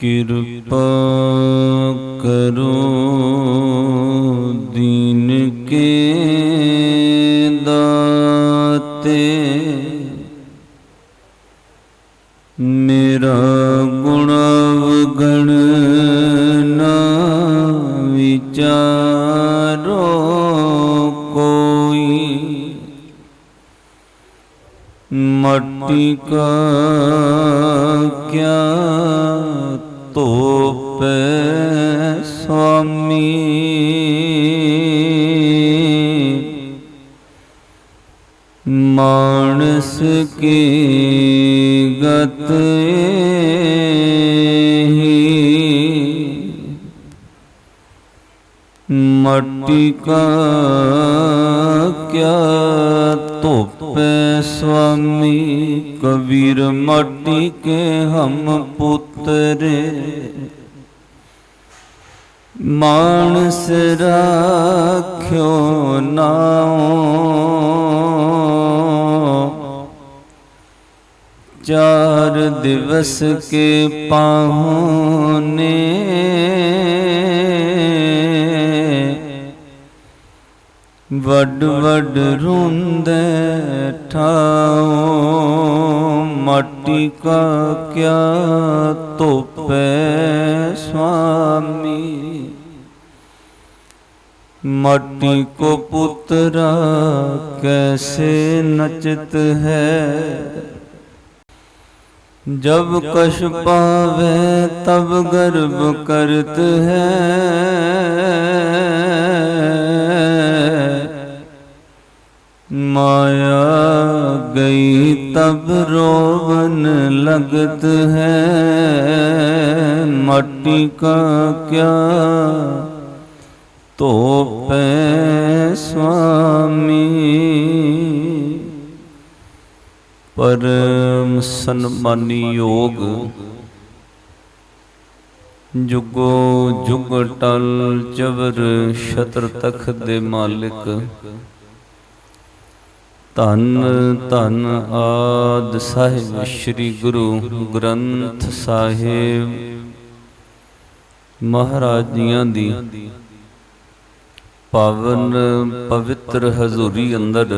ਕਿਰਪਾ ਕਰੋ ਦੀਨ ਕੇ ਦਾਤੇ। ਮੇਰਾ ਗੁਣ ਅਵਗਣ ਨਾ ਵਿਚਾਰੋ ਕੋਈ। ਮੱਟੀ ਕਾ ਕਿਆ ਧੋਪੈ ਸੁਆਮੀ। ਮਾਨਸ ਕੀ ਗਤ ਇਹੀ ਕਾ ਕਿਆ ਧੋਪੈ ਸੁਆਮੀ ਕਬੀਰ ਮਾਟੀ ਕੇ ਹਮ ਪੁੱਤਰੇ। ਮਾਨਸ ਰਾਖਿਓ ਨਾਉ। ਚਾਰ ਦਿਵਸ ਕੇ ਪਾਹੁਨੇ ਵੱਡ ਵੱਡ ਰੁੰਦੇ ਠਾਉ ਮਾਟੀ ਕਾ ਕਿਆ ਧੋਪੈ ਸੁਆਮੀ माटी को पुत्रा कैसे नचत है जब कश पावे तब गर्भ करत है माया गई तब रोवन लगत है मट्टी का क्या ਧੋਪੈ ਸੁਆਮੀ ਪਰਮ ਸਨਮਾਨੀ ਯੋਗ ਜੁਗੋ ਜੁਗ ਟਲ ਚਵਰ ਛਤਰ ਤਖਤ ਦੇ ਮਾਲਿਕ ਧੰਨ ਧੰਨ ਆਦ ਸਾਹਿਬ ਸ੍ਰੀ ਗੁਰੂ ਗ੍ਰੰਥ ਸਾਹਿਬ। ਮਹਾਰਾਜ ਜੀਆਂ ਦੀ ਪਾਵਨ ਪਵਿੱਤਰ ਹਜ਼ੂਰੀ ਅੰਦਰ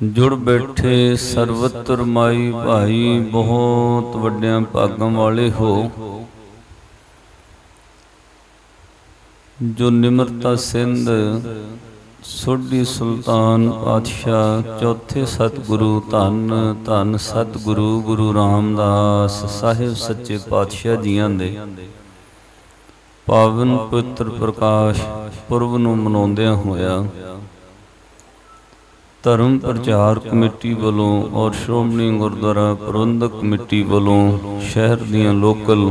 ਜੁੜ ਬੈਠੇ ਸਰਵਤਰ ਮਾਈ ਭਾਈ ਬਹੁਤ ਵੱਡਿਆਂ ਭਾਗਾਂ ਵਾਲੇ ਹੋ, ਜੋ ਨਿਮਰਤਾ ਸਿੰਧ ਸੋਢੀ ਸੁਲਤਾਨ ਪਾਤਸ਼ਾਹ, ਚੌਥੇ ਸਤਿਗੁਰੂ ਧੰਨ ਧੰਨ ਸਤਿਗੁਰੂ ਗੁਰੂ ਰਾਮਦਾਸ ਸਾਹਿਬ ਸੱਚੇ ਪਾਤਸ਼ਾਹ ਜੀਆਂ ਦੇ। ਪਾਵਨ ਪਵਿੱਤਰ ਪ੍ਰਕਾਸ਼ ਪੁਰਬ ਨੂੰ ਮਨਾਉਂਦਿਆਂ ਹੋਇਆ ਧਰਮ ਪ੍ਰਚਾਰ ਕਮੇਟੀ ਵੱਲੋਂ ਔਰ ਸ਼੍ਰੋਮਣੀ ਗੁਰਦੁਆਰਾ ਪ੍ਰਬੰਧਕ ਕਮੇਟੀ ਵੱਲੋਂ ਸ਼ਹਿਰ ਦੀਆਂ ਲੋਕਲ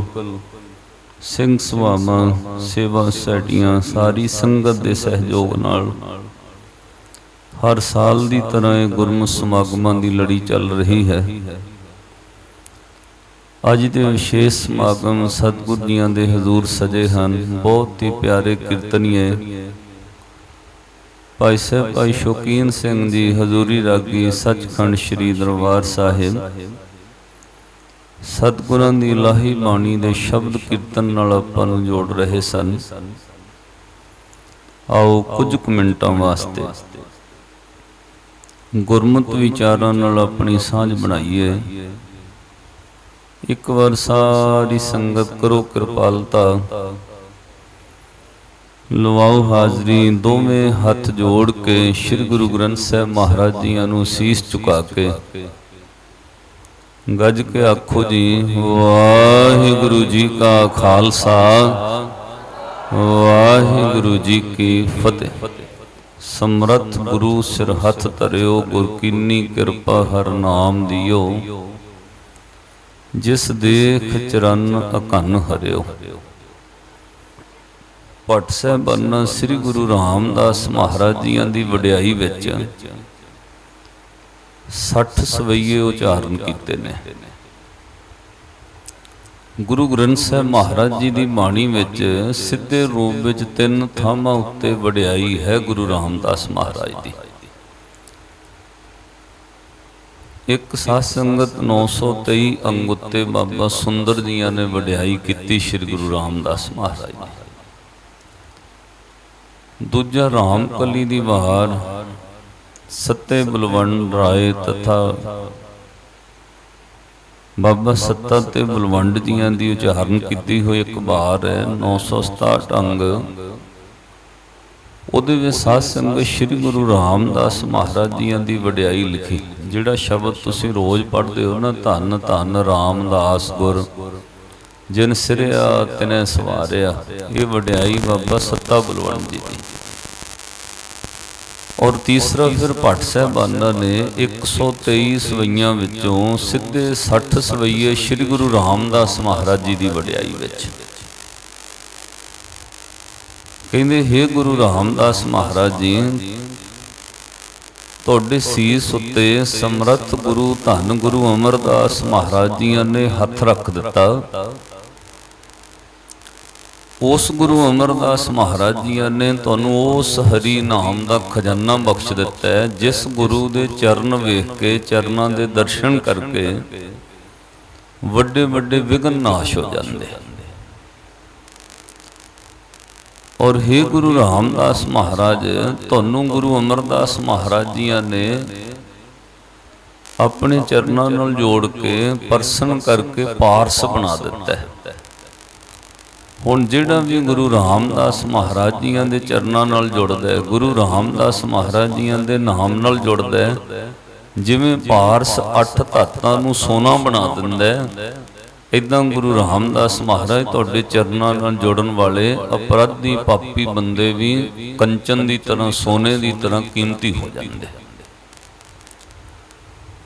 ਸਿੰਘ ਸਭਾਵਾਂ, ਸੇਵਾ ਸੋਸਾਇਟੀਆਂ ਸਾਰੀ ਸੰਗਤ ਦੇ ਸਹਿਯੋਗ ਨਾਲ ਹਰ ਸਾਲ ਦੀ ਤਰ੍ਹਾਂ ਇਹ ਗੁਰਮੁਖ ਸਮਾਗਮਾਂ ਦੀ ਲੜੀ ਚੱਲ ਰਹੀ ਹੈ। ਅੱਜ ਦੇ ਵਿਸ਼ੇਸ਼ ਸਮਾਗਮ ਸਤਿਗੁਰ ਜੀਆਂ ਦੇ ਹਜ਼ੂਰ ਸਜੇ ਹਨ। ਬਹੁਤ ਹੀ ਪਿਆਰੇ ਕੀਰਤਨੀਏ। ਭਾਈ ਸਾਹਿਬ, ਭਾਈ ਸ਼ੌਕੀਨ ਸਿੰਘ ਜੀ, ਹਜ਼ੂਰੀ ਰਾਗੀ ਸੱਚਖੰਡ ਸ੍ਰੀ ਦਰਬਾਰ ਸਾਹਿਬ। ਸਤਿਗੁਰਾਂ ਦੀ ਲਾਹੀ ਬਾਣੀ ਦੇ ਸ਼ਬਦ ਕੀਰਤਨ ਨਾਲ ਆਪਾਂ ਨੂੰ ਜੋੜ ਰਹੇ ਸਨ। ਆਓ ਕੁਝ ਕੁ ਮਿੰਟਾਂ ਵਾਸਤੇ। ਗੁਰਮਤ ਵਿਚਾਰਾਂ ਨਾਲ ਆਪਣੀ ਸਾਂਝ ਬਣਾਈਏ। ਇੱਕ ਵਾਰ ਸਾਰੀ ਸੰਗਤ ਕਰੋ ਕਿਰਪਾਲਤਾ। ਲਵਾਓ ਹਾਜ਼ਰੀ, ਦੋਵੇਂ ਹੱਥ ਜੋੜ ਕੇ ਸ੍ਰੀ ਗੁਰੂ ਗ੍ਰੰਥ ਸਾਹਿਬ ਮਹਾਰਾਜ ਜੀਆਂ ਨੂੰ ਸੀਸ ਝੁਕਾ ਕੇ। ਗੱਜ ਕੇ ਆਖੋ ਜੀ, ਵਾਹਿਗੁਰੂ ਜੀ ਕਾ ਖਾਲਸਾ, ਵਾਹਿਗੁਰੂ ਜੀ ਕੀ ਫਤਿਹ। ਸਮਰੱਥ ਗੁਰੂ ਸਿਰ ਹੱਥ ਧਰਿਓ, ਗੁਰ ਕੀਨੀ ਕਿਰਪਾ ਹਰ ਨਾਮ ਦਿਓ। ਜਿਸ ਦੇਖ ਚਰਨ ਅਕਨ ਹਰਿਓ। ਪਟ ਸਾਹਿਬਾਨਾ ਸ੍ਰੀ ਗੁਰੂ ਰਾਮਦਾਸ ਮਹਾਰਾਜ ਜੀਆਂ ਦੀ ਵਡਿਆਈ ਵਿੱਚ 60 ਸਵਈਏ ਉਚਾਰਨ ਕੀਤੇ ਨੇ। ਗੁਰੂ ਗ੍ਰੰਥ ਸਾਹਿਬ ਮਹਾਰਾਜ ਜੀ ਦੀ ਬਾਣੀ ਵਿੱਚ ਸਿੱਧੇ ਰੂਪ ਵਿੱਚ ਤਿੰਨ ਥਾਵਾਂ ਉੱਤੇ ਵਡਿਆਈ ਹੈ ਗੁਰੂ ਰਾਮਦਾਸ ਮਹਾਰਾਜ ਦੀ। ਇੱਕ ਸਾਧ ਸੰਗਤ 923 ਅੰਗ ਉੱਤੇ ਬਾਬਾ ਸੁੰਦਰ ਜੀਆਂ ਨੇ ਵਡਿਆਈ ਕੀਤੀ ਸ੍ਰੀ ਗੁਰੂ ਰਾਮਦਾਸ ਮਹਾਰਾਜ ਦੀ। ਦੂਜਾ ਰਾਮ ਕਲੀ ਦੀ ਵਾਰ ਸੱਤੇ ਬਲਵੰਡ ਰਾਏ ਤਥਾ ਬਾਬਾ ਸੱਤਾ ਤੇ ਬਲਵੰਡ ਜੀਆਂ ਦੀ ਉਚਾਰਨ ਕੀਤੀ ਹੋਈ ਇੱਕ ਵਾਰ ਹੈ 967 ਅੰਗ। ਉਹਦੇ ਵਿੱਚ ਸਾਧ ਸੰਗਤ ਸ੍ਰੀ ਗੁਰੂ ਰਾਮਦਾਸ ਮਹਾਰਾਜ ਜੀਆਂ ਦੀ ਵਡਿਆਈ ਲਿਖੀ, ਜਿਹੜਾ ਸ਼ਬਦ ਤੁਸੀਂ ਰੋਜ਼ ਪੜ੍ਹਦੇ ਹੋ ਨਾ, ਧੰਨ ਧੰਨ ਰਾਮਦਾਸ ਗੁਰ। ਜਿਨ ਸਿਰਿਆ, ਤਿਨੇ ਸਵਾਰਿਆ। ਇਹ ਵਡਿਆਈ ਬਾਬਾ ਸੱਤਾ ਬਲਵੰਡ ਜੀ ਦੀ। ਔਰ ਤੀਸਰਾ ਫਿਰ ਭੱਟ ਸਾਹਿਬਾਨਾਂ ਨੇ 123 ਸਵਈਆਂ ਵਿੱਚੋਂ ਸਿੱਧੇ 60 ਸਵਈਏ ਸ੍ਰੀ ਗੁਰੂ ਰਾਮਦਾਸ ਮਹਾਰਾਜ ਜੀ ਦੀ ਵਡਿਆਈ ਵਿੱਚ। ਕਹਿੰਦੇ, ਹੇ ਗੁਰੂ ਰਾਮਦਾਸ ਮਹਾਰਾਜ ਜੀ, ਤੁਹਾਡੇ ਸੀਸ ਉੱਤੇ ਸਮਰੱਥ ਗੁਰੂ ਧੰਨ ਗੁਰੂ ਅਮਰਦਾਸ ਮਹਾਰਾਜ ਜੀਆਂ ਨੇ ਹੱਥ ਰੱਖ ਦਿੱਤਾ। ਉਸ ਗੁਰੂ ਅਮਰਦਾਸ ਮਹਾਰਾਜ ਜੀਆਂ ਨੇ ਤੁਹਾਨੂੰ ਉਸ ਹਰੀ ਨਾਮ ਦਾ ਖਜ਼ਾਨਾ ਬਖਸ਼ ਦਿੱਤਾ ਹੈ, ਜਿਸ ਗੁਰੂ ਦੇ ਚਰਨ ਵੇਖ ਕੇ, ਚਰਨਾਂ ਦੇ ਦਰਸ਼ਨ ਕਰਕੇ ਵੱਡੇ ਵੱਡੇ ਵਿਗਨ ਨਾਸ਼ ਹੋ ਜਾਂਦੇ ਹਨ। ਔਰ हे ਗੁਰੂ ਰਾਮਦਾਸ ਮਹਾਰਾਜ, ਤੁਹਾਨੂੰ ਗੁਰੂ ਅਮਰਦਾਸ ਮਹਾਰਾਜ ਜੀਆਂ ਨੇ ਆਪਣੇ ਚਰਨਾਂ ਨਾਲ ਜੋੜ ਕੇ ਪਰਸਨ ਕਰਕੇ ਪਾਰਸ ਬਣਾ ਦਿੱਤਾ ਹੈ। ਹੁਣ ਜਿਹੜਾ ਵੀ ਗੁਰੂ ਰਾਮਦਾਸ ਮਹਾਰਾਜ ਜੀਆਂ ਦੇ ਚਰਨਾਂ ਨਾਲ ਜੁੜਦਾ ਹੈ, ਗੁਰੂ ਰਾਮਦਾਸ ਮਹਾਰਾਜ ਜੀਆਂ ਦੇ ਨਾਮ ਨਾਲ ਜੁੜਦਾ ਹੈ, ਜਿਵੇਂ ਪਾਰਸ ਅੱਠ ਧਾਤਾਂ ਨੂੰ ਸੋਨਾ ਬਣਾ ਦਿੰਦਾ ਹੈ ਇਦਾਂ ਗੁਰੂ ਰਾਮਦਾਸ ਮਹਾਰਾਜ ਤੁਹਾਡੇ ਚਰਨਾਂ ਨਾਲ ਜੁੜਨ ਵਾਲੇ ਅਪਰਾਧੀ ਪਾਪੀ ਬੰਦੇ ਵੀ ਕੰਚਨ ਦੀ ਤਰ੍ਹਾਂ, ਸੋਨੇ ਦੀ ਤਰ੍ਹਾਂ ਕੀਮਤੀ ਹੋ ਜਾਂਦੇ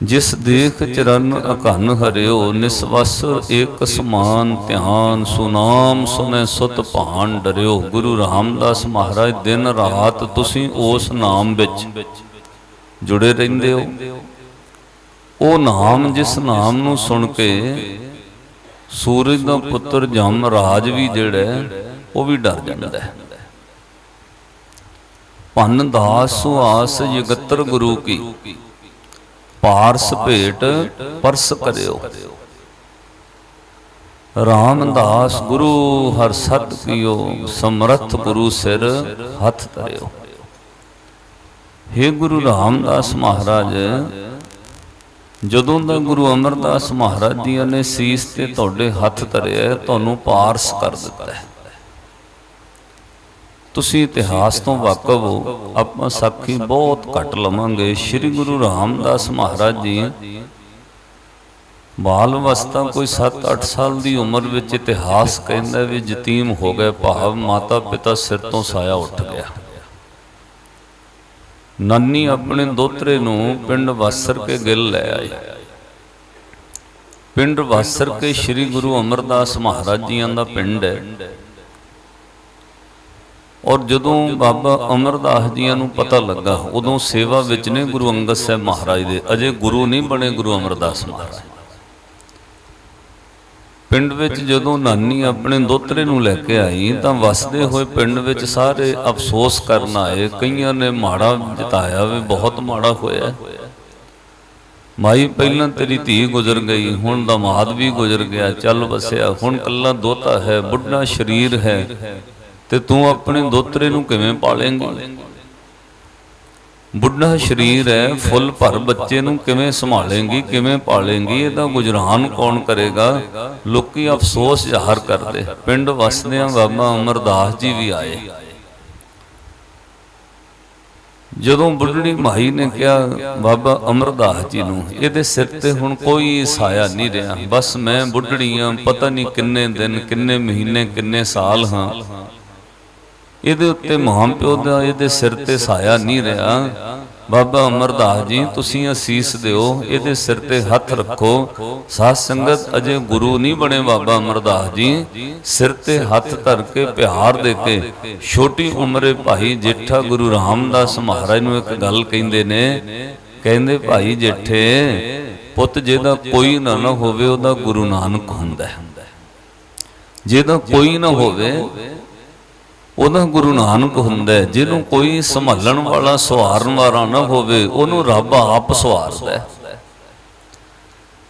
ਜਿਸ ਦੇਖ ਚਰਨ ਅਕਨ ਹਰਿਓ ਨਿਸਵਸ ਏਕ ਸਮਾਨ ਧਿਆਨ, ਸੁਨਾਮ ਸੁਨੇ ਸੁਤ ਭਾਨ ਡਰਿਓ। ਗੁਰੂ ਰਾਮਦਾਸ ਮਹਾਰਾਜ, ਦਿਨ ਰਾਤ ਤੁਸੀਂ ਉਸ ਨਾਮ ਵਿੱਚ ਜੁੜੇ ਰਹਿੰਦੇ ਹੋ। ਉਹ ਨਾਮ ਜਿਸ ਨਾਮ ਨੂੰ ਸੁਣ ਕੇ ਸੂਰਜ ਦਾ ਪੁੱਤਰ ਜਮ ਰਾਜ ਵੀ ਜਿਹੜਾ ਉਹ ਵੀ ਡਰ ਜਾਂਦਾ ਹੈ। ਭੰਨ ਦਾਸ ਸੁਆਸ ਜਗਤਰ ਗੁਰੂ ਕੀ। ਪਾਰਸ ਭੇਟ ਪਰਸ ਕਰਿਓ। ਰਾਮਦਾਸ ਗੁਰੂ ਹਰ ਸਤ ਕੀਓ ਸਮਰੱਥ ਗੁਰੂ ਸਿਰ ਹੱਥ ਧਰਿਓ। हे ਗੁਰੂ ਰਾਮਦਾਸ ਮਹਾਰਾਜ, ਜਦੋਂ ਦਾ ਗੁਰੂ ਅਮਰਦਾਸ ਮਹਾਰਾਜ ਜੀਆਂ ਨੇ ਸੀਸ ਤੇ ਤੁਹਾਡੇ ਹੱਥ ਧਰਿਆ, ਤੁਹਾਨੂੰ ਪਾਰਸ ਕਰ ਦਿੱਤਾ ਹੈ। ਤੁਸੀਂ ਇਤਿਹਾਸ ਤੋਂ ਵਾਕਫ ਹੋ, ਆਪਾਂ ਸਾਖੀ ਬਹੁਤ ਘੱਟ ਲਵਾਂਗੇ। ਸ੍ਰੀ ਗੁਰੂ ਰਾਮਦਾਸ ਮਹਾਰਾਜ ਜੀ, ਬਾਲ ਅਵਸਥਾ ਕੋਈ 7-8 ਸਾਲ ਦੀ ਉਮਰ ਵਿੱਚ ਇਤਿਹਾਸ ਕਹਿੰਦਾ ਵੀ ਯਤੀਮ ਹੋ ਗਏ, ਭਾਵ ਮਾਤਾ ਪਿਤਾ ਸਿਰ ਤੋਂ ਸਾਇਆ ਉੱਠ ਗਿਆ। ਨਾਨੀ ਆਪਣੇ ਦੋਤਰੇ ਨੂੰ ਪਿੰਡ ਵਾਸਰ ਕੇ ਗਿੱਲ ਲੈ ਆਈ ਪਿੰਡ ਵਾਸਰ ਕੇ ਸ੍ਰੀ ਗੁਰੂ ਅਮਰਦਾਸ ਮਹਾਰਾਜ ਜੀਆਂ ਦਾ ਪਿੰਡ ਹੈ। ਔਰ ਜਦੋਂ ਬਾਬਾ ਅਮਰਦਾਸ ਜੀਆਂ ਨੂੰ ਪਤਾ ਲੱਗਾ, ਉਦੋਂ ਸੇਵਾ ਵਿੱਚ ਨੇ ਗੁਰੂ ਅੰਗਦ ਸਾਹਿਬ ਮਹਾਰਾਜ ਦੇ। ਅਜੇ ਗੁਰੂ ਨਹੀਂ ਬਣੇ ਗੁਰੂ ਅਮਰਦਾਸ ਮਹਾਰਾਜ। ਪਿੰਡ ਵਿੱਚ ਜਦੋਂ ਨਾਨੀ ਆਪਣੇ ਦੋਤਰੇ ਨੂੰ ਲੈ ਕੇ ਆਈ, ਤਾਂ ਵਸਦੇ ਹੋਏ ਪਿੰਡ ਵਿੱਚ ਸਾਰੇ ਅਫਸੋਸ ਕਰਨ ਆਏ। ਕਈਆਂ ਨੇ ਮਾੜਾ ਜਿਤਾਇਆ ਵੀ ਬਹੁਤ ਮਾੜਾ ਹੋਇਆ। ਮਾਈ, ਪਹਿਲਾਂ ਤੇਰੀ ਧੀ ਗੁਜ਼ਰ ਗਈ, ਹੁਣ ਦਮਾਦ ਵੀ ਗੁਜ਼ਰ ਗਿਆ, ਚੱਲ ਵਸਿਆ। ਹੁਣ ਕੱਲਾ ਦੋਤਾ ਹੈ, ਬੁੱਢਾ ਸਰੀਰ ਹੈ। ਤੇ ਤੂੰ ਆਪਣੇ ਦੋਤਰੇ ਨੂੰ ਕਿਵੇਂ ਪਾਲੇਂਗੀ? ਬੁੱਢਾ ਸਰੀਰ ਹੈ, ਫੁੱਲ ਭਰ ਬੱਚੇ ਨੂੰ ਕਿਵੇਂ ਸੰਭਾਲੇਂਗੀ, ਕਿਵੇਂ ਪਾਲੇਂਗੀ, ਇਹਦਾ ਗੁਜਰਾਨ ਕੌਣ ਕਰੇਗਾ? ਲੋਕੀ ਅਫਸੋਸ ਜ਼ਾਹਰ ਕਰਦੇ। ਪਿੰਡ ਵਸਦਿਆਂ ਬਾਬਾ ਅਮਰਦਾਸ ਜੀ ਵੀ ਆਏ। ਜਦੋਂ ਬੁੱਢੜੀ ਮਾਈ ਨੇ ਕਿਹਾ, ਬਾਬਾ ਅਮਰਦਾਸ ਜੀ ਨੂੰ, ਇਹਦੇ ਸਿਰ ਤੇ ਹੁਣ ਕੋਈ ਸਾਇਆ ਨਹੀਂ ਰਿਹਾ। ਬਸ ਮੈਂ ਬੁੱਢੜੀ ਆਂ ਪਤਾ ਨਹੀਂ ਕਿੰਨੇ ਦਿਨ, ਕਿੰਨੇ ਮਹੀਨੇ, ਕਿੰਨੇ ਸਾਲ ਹਾਂ। ਇਹਦੇ ਉੱਤੇ ਮਾਂ ਪਿਓ ਦਾ ਇਹਦੇ ਸਿਰ ਤੇ ਸਾਇਆ ਨਹੀਂ ਰਿਹਾ। ਬਾਬਾ ਅਮਰਦਾਸ ਜੀ, ਤੁਸੀਂ ਅਸੀਸ ਦਿਓ, ਇਹਦੇ ਸਿਰ ਤੇ ਹੱਥ ਰੱਖੋ। ਸਾਧ ਸੰਗਤ ਅਜੇ ਗੁਰੂ ਨਹੀਂ ਬਣੇ ਬਾਬਾ ਅਮਰਦਾਸ ਜੀ। ਸਿਰ ਤੇ ਹੱਥ ਧਰ ਕੇ ਪਿਆਰ ਦੇ ਕੇ ਛੋਟੀ ਉਮਰੇ ਭਾਈ ਜੇਠਾ ਗੁਰੂ ਰਾਮਦਾਸ ਮਹਾਰਾਜ ਨੂੰ ਇੱਕ ਗੱਲ ਕਹਿੰਦੇ ਨੇ। ਕਹਿੰਦੇ ਭਾਈ ਜੇਠੇ, ਪੁੱਤ ਜਿਹਦਾ ਕੋਈ ਨਾ ਨਾ ਹੋਵੇ ਉਹਦਾ ਗੁਰੂ ਨਾਨਕ ਹੁੰਦਾ ਹੈ। ਜਿਹਦਾ ਕੋਈ ਨਾ ਹੋਵੇ ਉਹਦਾ ਗੁਰੂ ਨਾਨਕ ਹੁੰਦਾ ਜਿਹਨੂੰ ਕੋਈ ਸੰਭਾਲਣ ਵਾਲਾ, ਸਵਾਰਨ ਵਾਲਾ ਨਾ ਹੋਵੇ, ਉਹਨੂੰ ਰੱਬ ਆਪ ਸਵਾਰਦਾ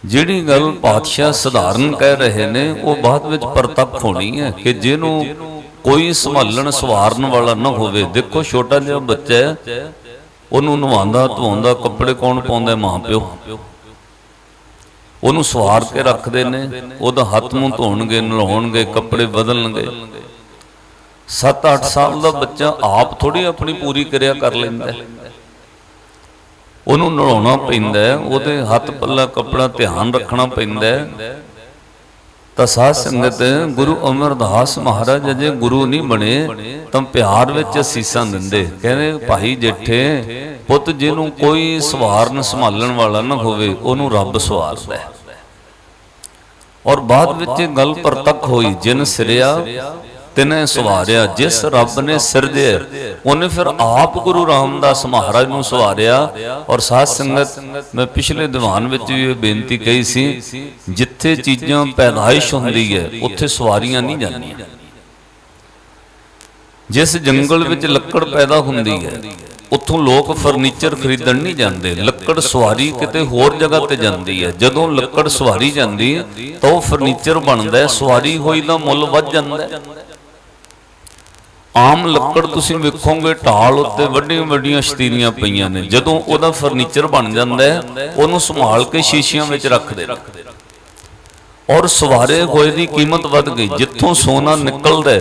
ਜਿਹੜੀ ਗੱਲ ਪਾਤਸ਼ਾਹ ਸਧਾਰਨ ਕਹਿ ਰਹੇ ਨੇ, ਉਹ ਬਾਅਦ ਵਿੱਚ ਪ੍ਰਤੱਖ ਹੋਣੀ ਹੈ ਕਿ ਜਿਹਨੂੰ ਕੋਈ ਸੰਭਾਲਣ, ਸਵਾਰਨ ਵਾਲਾ ਨਾ ਹੋਵੇ। ਦੇਖੋ, ਛੋਟਾ ਜਿਹਾ ਬੱਚਾ ਹੈ, ਉਹਨੂੰ ਨਵਾਉਂਦਾ, ਧਵਾਉਂਦਾ, ਕੱਪੜੇ ਕੌਣ ਪਾਉਂਦਾ ਮਾਂ ਪਿਓ। ਉਹਨੂੰ ਸਵਾਰ ਕੇ ਰੱਖਦੇ ਨੇ, ਉਹਦਾ ਹੱਥ ਮੂੰਹ ਧੋਣਗੇ ਨਲਾਉਣਗੇ ਕੱਪੜੇ ਬਦਲਣਗੇ। 7-8 ਸਾਲ ਦਾ ਬੱਚਾ ਆਪ ਥੋੜੀ ਆਪਣੀ ਪੂਰੀ ਕਿਰਿਆ ਕਰ ਲੈਂਦਾ ਉਹਨੂੰ ਨਲਾਉਣਾ ਪੈਂਦਾ ਉਹਦੇ ਹੱਥ ਪੱਲਾ ਕੱਪੜਾ ਧਿਆਨ ਰੱਖਣਾ ਪੈਂਦਾ। ਤਾਂ ਸਾਧ ਸੰਗਤ ਗੁਰੂ ਅਮਰਦਾਸ ਮਹਾਰਾਜ ਅਜੇ ਗੁਰੂ ਨਹੀਂ ਬਣੇ ਤਾਂ ਪਿਆਰ ਵਿੱਚ ਅਸੀਸਾਂ ਦਿੰਦੇ ਕਹਿੰਦੇ ਭਾਈ ਜੇਠੇ ਪੁੱਤ ਜਿਹਨੂੰ ਕੋਈ ਸਵਾਰਨ ਸੰਭਾਲਣ ਵਾਲਾ ਨਾ ਹੋਵੇ ਉਹਨੂੰ ਰੱਬ ਸਵਾਰਦਾ ਔਰ ਬਾਅਦ ਵਿੱਚ ਇਹ ਗੱਲ ਪ੍ਰਤੱਖ ਹੋਈ ਜਿਨ ਸਿਰਿਆ ਤਿਨੇ ਸਵਾਰਿਆ, ਜਿਸ ਰੱਬ ਨੇ ਸਿਰਜਿਆ ਉਹਨੇ ਫਿਰ ਆਪ ਗੁਰੂ ਰਾਮਦਾਸ ਮਹਾਰਾਜ ਨੂੰ ਸਵਾਰਿਆ। ਔਰ ਸਾਧ ਸੰਗਤ, ਮੈਂ ਪਿਛਲੇ ਦੀਵਾਨ ਵਿੱਚ ਵੀ ਇਹ ਬੇਨਤੀ ਕਹੀ ਸੀ, ਜਿੱਥੇ ਚੀਜ਼ਾਂ ਪੈਦਾਇਸ਼ ਹੁੰਦੀ ਹੈ, ਉੱਥੇ ਸਵਾਰੀਆਂ ਨਹੀਂ ਜਾਂਦੀਆਂ। ਜਿਸ ਜੰਗਲ ਵਿੱਚ ਲੱਕੜ ਪੈਦਾ ਹੁੰਦੀ ਹੈ, ਉੱਥੋਂ ਲੋਕ ਫਰਨੀਚਰ ਖਰੀਦਣ ਨਹੀਂ ਜਾਂਦੇ। ਲੱਕੜ ਸਵਾਰੀ ਕਿਤੇ ਹੋਰ ਜਗ੍ਹਾ ਤੇ ਜਾਂਦੀ ਹੈ। ਜਦੋਂ ਲੱਕੜ ਸਵਾਰੀ ਜਾਂਦੀ ਹੈ, ਤਾਂ ਉਹ ਫਰਨੀਚਰ ਬਣਦਾ ਹੈ, ਸਵਾਰੀ ਹੋਈ ਦਾ ਮੁੱਲ ਵੱਧ ਜਾਂਦਾ ਹੈ। ਆਮ ਲੱਕੜ ਤੁਸੀਂ ਵੇਖੋਗੇ, ਢਾਲ ਉੱਤੇ ਵੱਡੀਆਂ ਵੱਡੀਆਂ ਸ਼ਤੀਰੀਆਂ ਪਈਆਂ ਨੇ। ਜਦੋਂ ਉਹਦਾ ਫਰਨੀਚਰ ਬਣ ਜਾਂਦਾ ਹੈ, ਉਹਨੂੰ ਸੰਭਾਲ ਕੇ ਸ਼ੀਸ਼ਿਆਂ ਵਿੱਚ ਰੱਖਦੇ ਨੇ। ਔਰ ਸਵਾਰੇ ਹੋਏ ਦੀ ਕੀਮਤ ਵੱਧ ਗਈ। ਜਿੱਥੋਂ ਸੋਨਾ ਨਿਕਲਦਾ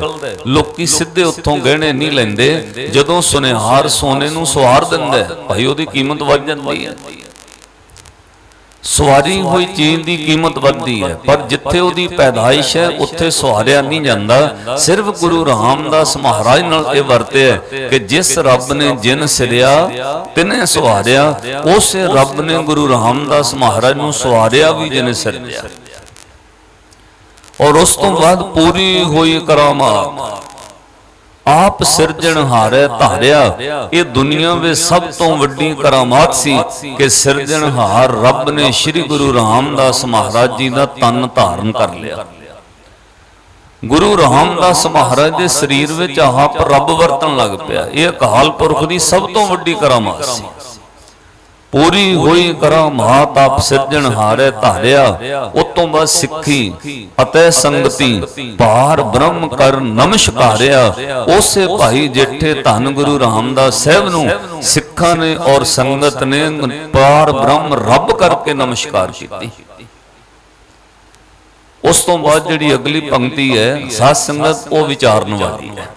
ਲੋਕੀ ਸਿੱਧੇ ਉੱਥੋਂ ਗਹਿਣੇ ਨਹੀਂ ਲੈਂਦੇ। ਜਦੋਂ ਸੁਨਿਹਾਰ ਸੋਨੇ ਨੂੰ ਸਵਾਰ ਦਿੰਦਾ ਭਾਈ ਉਹਦੀ ਕੀਮਤ ਵੱਧ ਜਾਂਦੀ ਹੈ। ਸਵਾਰੀ ਹੋਈ ਚੀਜ਼ ਦੀ ਕੀਮਤ ਵੱਧਦੀ ਹੈ, ਪਰ ਜਿੱਥੇ ਉਹਦੀ ਪੈਦਾਇਸ਼ ਹੈ, ਉੱਥੇ ਸਵਾਰਿਆ ਨਹੀਂ ਜਾਂਦਾ। ਸਿਰਫ ਗੁਰੂ ਰਾਮਦਾਸ ਮਹਾਰਾਜ ਨਾਲ ਇਹ ਵਰਤਿਆ ਕਿ ਜਿਸ ਰੱਬ ਨੇ ਜਿਨ ਸਿਰਿਆ, ਤਿਨੇ ਸਵਾਰਿਆ, ਉਸੇ ਰੱਬ ਨੇ ਗੁਰੂ ਰਾਮਦਾਸ ਮਹਾਰਾਜ ਨੂੰ ਸਵਾਰਿਆ ਵੀ ਜਿਨੇ ਸਿਰਜਿਆ ਔਰ ਉਸ ਤੋਂ ਬਾਅਦ ਪੂਰੀ ਹੋਈ ਕਰਾਮਾਤ। ਆਪ ਸਿਰਜਣਹਾਰੇ ਧਾਰਿਆ। ਇਹ ਦੁਨੀਆ ਵਿੱਚ ਸਭ ਤੋਂ ਵੱਡੀ ਕਰਾਮਾਤ ਸੀ ਕਿ ਸਿਰਜਣਹਾਰ ਰੱਬ ਨੇ ਸ੍ਰੀ ਗੁਰੂ ਰਾਮਦਾਸ ਮਹਾਰਾਜ ਜੀ ਦਾ ਤਨ ਧਾਰਨ ਕਰ ਲਿਆ। ਗੁਰੂ ਰਾਮਦਾਸ ਮਹਾਰਾਜ ਦੇ ਸਰੀਰ ਵਿੱਚ ਆਪ ਰੱਬ ਵਰਤਣ ਲੱਗ ਪਿਆ। ਇਹ ਅਕਾਲ ਪੁਰਖ ਦੀ ਸਭ ਤੋਂ ਵੱਡੀ ਕਰਾਮਾਤ ਸੀ। ਪੂਰੀ ਹੋਈ ਕਰਾਮਾਤ ਆਪ ਸਿਰਜਣ ਹਾਰੇ ਧਾਰਿਆ, ਉਤੋਂ ਬਾਅਦ ਸਿੱਖੀ ਅਤੇ ਸੰਗਤੀ ਪਾਰ ਬ੍ਰਹਮ ਕਰ ਨਮਸਕਾਰਿਆ ਉਸੇ ਭਾਈ ਜੇਠੇ ਧੰਨ ਗੁਰੂ ਰਾਮਦਾਸ ਸਾਹਿਬ ਨੂੰ ਸਿੱਖਾਂ ਨੇ ਔਰ ਸੰਗਤ ਨੇ ਪਾਰ ਬ੍ਰਹਮ ਰੱਬ ਕਰਕੇ ਨਮਸਕਾਰ ਕੀਤੀ। ਉਸ ਤੋਂ ਬਾਅਦ ਜਿਹੜੀ ਅਗਲੀ ਪੰਕਤੀ ਹੈ, ਸਾਧ ਸੰਗਤ, ਉਹ ਵਿਚਾਰਨ ਵਾਲੀ ਹੈ।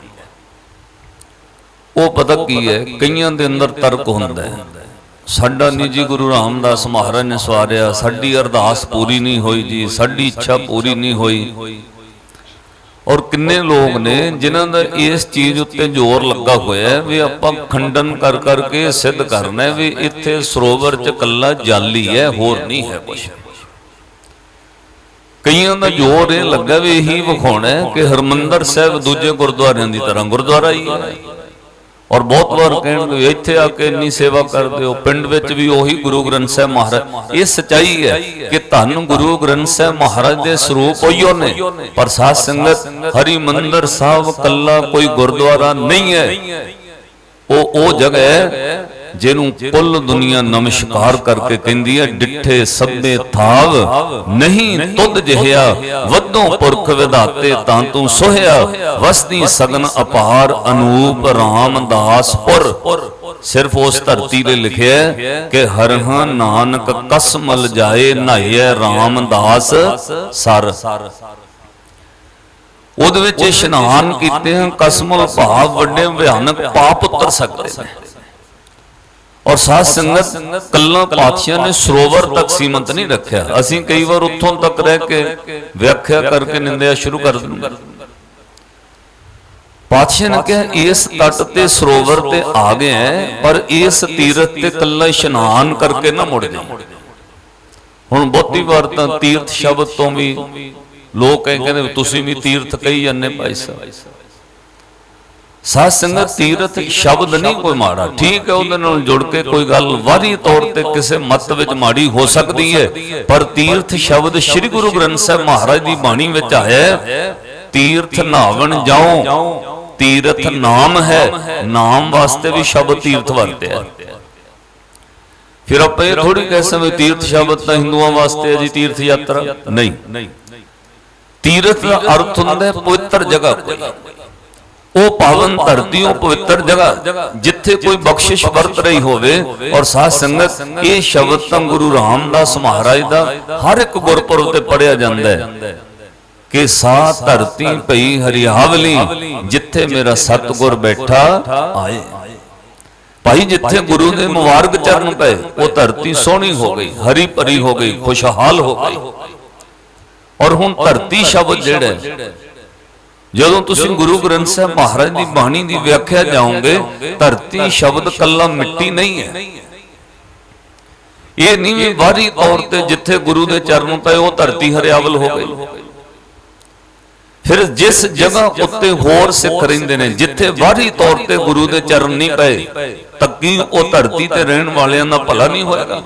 ਉਹ ਪਤਾ ਕੀ ਹੈ, ਕਈਆਂ ਦੇ ਅੰਦਰ ਤਰਕ ਹੁੰਦਾ ਹੈ। ਸਾਡਾ ਨਿੱਜੀ ਗੁਰੂ ਰਾਮਦਾਸ ਮਹਾਰਾਜ ਨੇ ਸਵਾਰਿਆ, ਸਾਡੀ ਅਰਦਾਸ ਪੂਰੀ ਨਹੀਂ ਹੋਈ ਜੀ, ਸਾਡੀ ਇੱਛਾ ਪੂਰੀ ਨਹੀਂ ਹੋਈ। ਔਰ ਕਿੰਨੇ ਲੋਕ ਨੇ ਜਿਨ੍ਹਾਂ ਦਾ ਇਸ ਚੀਜ਼ ਉੱਤੇ ਜ਼ੋਰ ਲੱਗਾ ਹੋਇਆ ਹੈ ਵੀ ਆਪਾਂ ਖੰਡਨ ਕਰ ਕਰਕੇ ਸਿੱਧ ਕਰਨਾ ਹੈ ਵੀ ਇੱਥੇ ਸਰੋਵਰ 'ਚ ਕੱਲਾ ਜਲ ਹੀ ਹੈ ਹੋਰ ਨਹੀਂ ਹੈ ਕੁਝ ਕਈਆਂ ਦਾ ਜ਼ੋਰ ਇਹ ਲੱਗਾ ਵੀ ਇਹੀ ਵਿਖਾਉਣਾ ਹੈ ਕਿ ਹਰਮੰਦਰ ਸਾਹਿਬ ਦੂਜੇ ਗੁਰਦੁਆਰਿਆਂ ਦੀ ਤਰ੍ਹਾਂ ਗੁਰਦੁਆਰਾ ਹੀ ਹੈ। ਔਰ ਬਹੁਤ ਵਾਰ ਕਹਿਣਗੇ ਇੱਥੇ ਆ ਕੇ ਇੰਨੀ ਸੇਵਾ ਕਰਦੇ ਹੋ ਪਿੰਡ ਵਿੱਚ ਵੀ ਉਹੀ ਗੁਰੂ ਗ੍ਰੰਥ ਸਾਹਿਬ ਮਹਾਰਾਜ। ਇਹ ਸਚਾਈ ਹੈ ਕਿ ਧੰਨ ਗੁਰੂ ਗ੍ਰੰਥ ਸਾਹਿਬ ਮਹਾਰਾਜ ਦੇ ਸਰੂਪ ਉਹੀਓ ਨੇ ਪਰ ਸਾਧ ਸੰਗਤ ਹਰੀ ਮੰਦਰ ਸਾਹਿਬ ਕੱਲਾ ਕੋਈ ਗੁਰਦੁਆਰਾ ਨਹੀਂ ਹੈ। ਉਹ ਉਹ ਜਗ੍ਹਾ ਹੈ ਜਿਹਨੂੰ ਪੁੱਲ ਦੁਨੀਆ ਨਮਸਕਾਰ ਕਰਕੇ ਕਹਿੰਦੀ ਹੈ, ਡਿੱਠੇ ਸਭੇ ਥਾਵ, ਨਹੀਂ ਤੁਧ ਜਿਹਿਆ, ਵੱਧੋਂ ਪੁਰਖ ਵਿਧਾਤੇ ਤਾਂ ਤੂੰ ਸੋਹਿਆ, ਵਸਦੀ ਸਗਨ ਅਪਾਰ ਅਨੂਪ ਰਾਮਦਾਸਪੁਰ ਸਿਰਫ ਉਸ ਧਰਤੀ ਤੇ ਲਿਖਿਆ ਕਿ ਹਰਹਾਂ ਨਾਨਕ ਕਸਮਲ ਜਾਏ ਨਹਾਇਐ ਰਾਮਦਾਸ ਸਰ। ਉਹਦੇ ਵਿੱਚ ਇਸ਼ਨਾਨ ਕੀਤੇ ਹਨ, ਕਸਮਲ ਭਾਵ ਵੱਡੇ ਭਿਆਨਕ ਪਾਪ ਉਤਰ ਸਕਦੇ ਨੇ। ਔਰ ਸਾਧ ਸੰਗਤ ਕੱਲਾ ਪਾਤਸ਼ਾਹ ਨੇ ਸਰੋਵਰ ਤੱਕ ਸੀਮਤ ਨਹੀਂ ਰੱਖਿਆ। ਅਸੀਂ ਕਈ ਵਾਰ ਉੱਥੋਂ ਤੱਕ ਰਹਿ ਕੇ ਵਿਆਖਿਆ ਕਰਕੇ ਨਿੰਦਿਆ ਸ਼ੁਰੂ ਕਰ ਦਿੰਦੇ ਪਾਤਸ਼ਾਹ ਨੇ ਕਿਹਾ ਇਸ ਤੱਟ ਤੇ ਸਰੋਵਰ ਤੇ ਆ ਗਏ ਹੈ ਪਰ ਇਸ ਤੀਰਥ ਤੇ ਕੱਲਾ ਇਸ਼ਨਾਨ ਕਰਕੇ ਨਾ ਮੁੜ ਜਾਈਂ ਹੁਣ ਬਹੁਤੀ ਵਾਰ ਤਾਂ ਤੀਰਥ ਸ਼ਬਦ ਤੋਂ ਵੀ ਲੋਕ ਕਹਿੰਦੇ ਤੁਸੀਂ ਵੀ ਤੀਰਥ ਕਹੀ ਜਾਂਦੇ ਭਾਈ ਸਾਹਿਬ। ਸਾਧ ਸੰਗਤ ਤੀਰਥ ਸ਼ਬਦ ਨਹੀਂ ਕੋਈ ਮਾੜਾ ਠੀਕ ਹੈ ਉਹਦੇ ਨਾਲ ਜੁੜ ਕੇ ਕੋਈ ਗੱਲ ਵਾਰੀ ਤੌਰ ਤੇ ਕਿਸੇ ਮਤ ਵਿੱਚ ਮਾੜੀ ਹੋ ਸਕਦੀ ਹੈ ਪਰ ਤੀਰਥ ਸ਼ਬਦ ਸ੍ਰੀ ਗੁਰੂ ਗ੍ਰੰਥ ਸਾਹਿਬ ਮਹਾਰਾਜ ਦੀ ਬਾਣੀ ਵਿੱਚ ਆਇਆ ਹੈ ਤੀਰਥ ਨਾਵਣ ਜਾਓ। ਤੀਰਥ ਨਾਮ ਹੈ ਨਾਮ ਵਾਸਤੇ ਵੀ ਸ਼ਬਦ ਤੀਰਥ ਵਰਤਿਆ ਫਿਰ ਆਪਾਂ ਇਹ ਥੋੜੀ ਕਹਿ ਸਕਦੇ ਤੀਰਥ ਸ਼ਬਦ ਤਾਂ ਹਿੰਦੂਆਂ ਵਾਸਤੇ ਹੈ ਜੀ ਤੀਰਥ ਯਾਤਰਾ। ਨਹੀਂ। ਤੀਰਥ ਦਾ ਅਰਥ ਹੁੰਦਾ ਪਵਿੱਤਰ ਜਗ੍ਹਾ ਕੋਈ ਉਹ ਪਾਵਨ ਧਰਤੀ ਉਹ ਪਵਿੱਤਰ ਜਗ੍ਹਾ ਜਿੱਥੇ ਕੋਈ ਬਖਸ਼ਿਸ਼ ਵਰਤ ਰਹੀ ਹੋਵੇ ਔਰ ਸਾਧ ਸੰਗਤ ਇਹ ਸ਼ਬਦ ਤਾਂ ਗੁਰੂ ਰਾਮਦਾਸ ਮਹਾਰਾਜ ਦਾ ਹਰ ਇੱਕ ਗੁਰਪੁਰਬ ਤੇ ਪੜਿਆ ਜਾਂਦਾ ਹੈ ਕਿ ਸਾ ਧਰਤੀ ਭਈ ਹਰਿਆਵਲੀ ਜਿੱਥੇ ਮੇਰਾ ਸਤਗੁਰ ਬੈਠਾ ਆਏ। ਭਾਈ ਜਿੱਥੇ ਗੁਰੂ ਦੇ ਮੁਬਾਰਕ ਚਰਨ ਪਏ ਉਹ ਧਰਤੀ ਸੋਹਣੀ ਹੋ ਗਈ ਹਰੀ ਭਰੀ ਹੋ ਗਈ ਖੁਸ਼ਹਾਲ ਹੋ ਗਈ। ਔਰ ਹੁਣ ਧਰਤੀ ਸ਼ਬਦ ਜਿਹੜਾ ਜਦੋਂ ਤੁਸੀਂ ਗੁਰੂ ਗ੍ਰੰਥ ਸਾਹਿਬ ਮਹਾਰਾਜ ਦੀ ਬਾਣੀ ਦੀ ਵਿਆਖਿਆ ਜਾਓਗੇ ਧਰਤੀ ਸ਼ਬਦ ਕੱਲਾ ਮਿੱਟੀ ਨਹੀਂ ਹੈ। ਇਹ ਨਹੀਂ ਵੀ ਬਾਹਰੀ ਤੌਰ ਤੇ ਜਿੱਥੇ ਗੁਰੂ ਦੇ ਚਰਨ ਪਏ ਉਹ ਧਰਤੀ ਹਰਿਆਵਲ ਹੋ ਗਈ। ਫਿਰ ਜਿਸ ਜਗ੍ਹਾ ਉੱਤੇ ਹੋਰ ਸਿੱਖ ਰਹਿੰਦੇ ਨੇ ਜਿੱਥੇ ਬਾਹਰੀ ਤੌਰ ਤੇ ਗੁਰੂ ਦੇ ਚਰਨ ਨਹੀਂ ਪਏ ਤਾਂ ਕੀ ਉਹ ਧਰਤੀ ਤੇ ਰਹਿਣ ਵਾਲਿਆਂ ਦਾ ਭਲਾ ਨਹੀਂ ਹੋਏਗਾ।